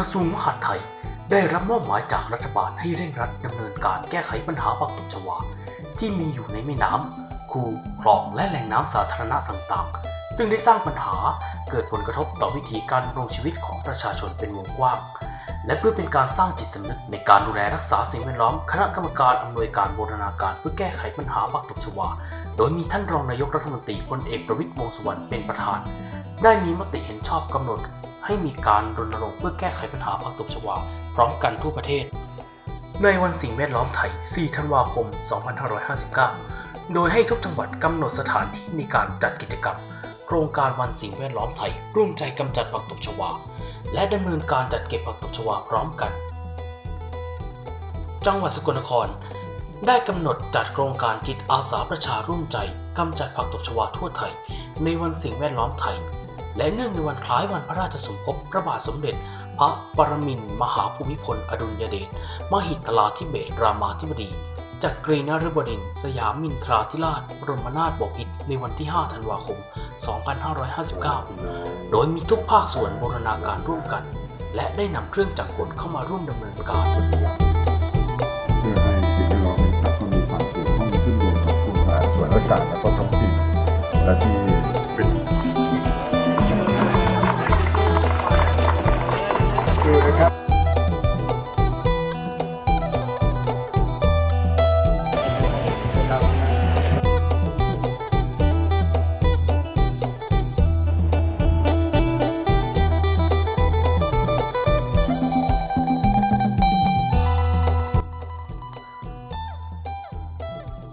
ระทรวงมหาดไทย ได้รับมอบหมายจากรัฐบาลให้เร่งรัดดำเนินการแก้ไขปัญหาผักตบชวา ที่มีอยู่ในแม่น้ำคูคลองและแหล่งน้ำสาธารณะต่างๆ ซึ่งได้สร้างปัญหาเกิดผลกระทบต่อวิถีการดำรงชีวิตของประชาชนเป็นวงกว้าง และเพื่อเป็นการสร้างจิตสำนึกในการดูแลรักษาสิ่งแวดล้อม คณะกรรมการอำนวยการบูรณาการเพื่อแก้ไขปัญหาผักตบชวา โดยมีท่านรองนายกรัฐมนตรีพลเอกประวิตรวงษ์สุวรรณเป็นประธาน ได้มีมติเห็นชอบกำหนด ให้มีการรณรงค์เพื่อแก้ไขปัญหาผักตบชวาพร้อมกันทั่วประเทศ ในวันสิ่งแวดล้อมไทย 4 ธันวาคม 2559 โดยให้ทุกจังหวัดกำหนดสถานที่ในการจัดกิจกรรม โครงการวันสิ่งแวดล้อมไทย ร่วมใจกำจัดผักตบชวา และดำเนินการจัดเก็บผักตบชวาพร้อมกัน จังหวัดสกลนคร ได้กำหนดจัดโครงการจิตอาสาประชาร่วมใจกำจัดผักตบชวาทั่วไทย ในวันสิ่งแวดล้อมไทย และเนื่องในวันคล้ายวันพระราชสมภพพระบาทสมเด็จ พระปรมินทรมหาภูมิพล อดุลยเดชมหิตลาธิเบศรามาธิบดีจากกรีนฤบดิน สยามมินทราธิราชบรมนาถบพิตรในวันที่ 5 ธันวาคม 2559 โดยมีทุกภาคส่วนบูรณาการร่วมกัน และได้นำเครื่องจักรกลเข้ามาร่วมดำเนินการเพื่อให้สิ่งแวดล้อมนะครับก็มีความเกี่ยวข้องขึ้นรวมกับกลุ่มส่วนราชการและก็ท้องถิ่นและที่ คือนะครับ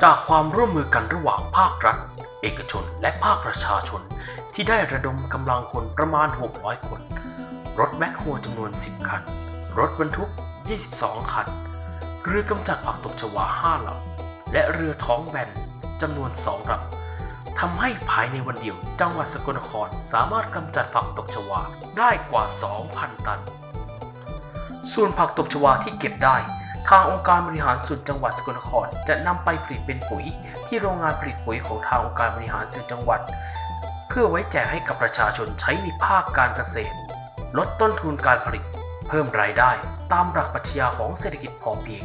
จากความร่วมมือกันระหว่างภาครัฐ เอกชน และภาคประชาชน ที่ได้ระดมกำลังคนประมาณ 600 คน รถแบ็คโฮจำนวน 10 คัน รถบรรทุก 22 คัน เรือกำจัดผักตบชวา 5ลำ และเรือท้องแบนจำนวน 2ลำทำให้ภายในวันเดียวจังหวัดสกลนครสามารถกำจัดผักตบชวาได้กว่า 2,000 ตัน ส่วนผักตบชวาที่เก็บได้ ทางองค์การบริหารส่วนจังหวัดสกลนครจะนำไปผลิตเป็นปุ๋ย ที่โรงงานผลิตปุ๋ยของทางองค์การบริหารส่วนจังหวัด เพื่อไว้แจกให้กับประชาชนใช้ในภาคการเกษตร ลดต้นทุนการผลิต เพิ่มรายได้ตามหลักปรัชญาของเศรษฐกิจพอเพียง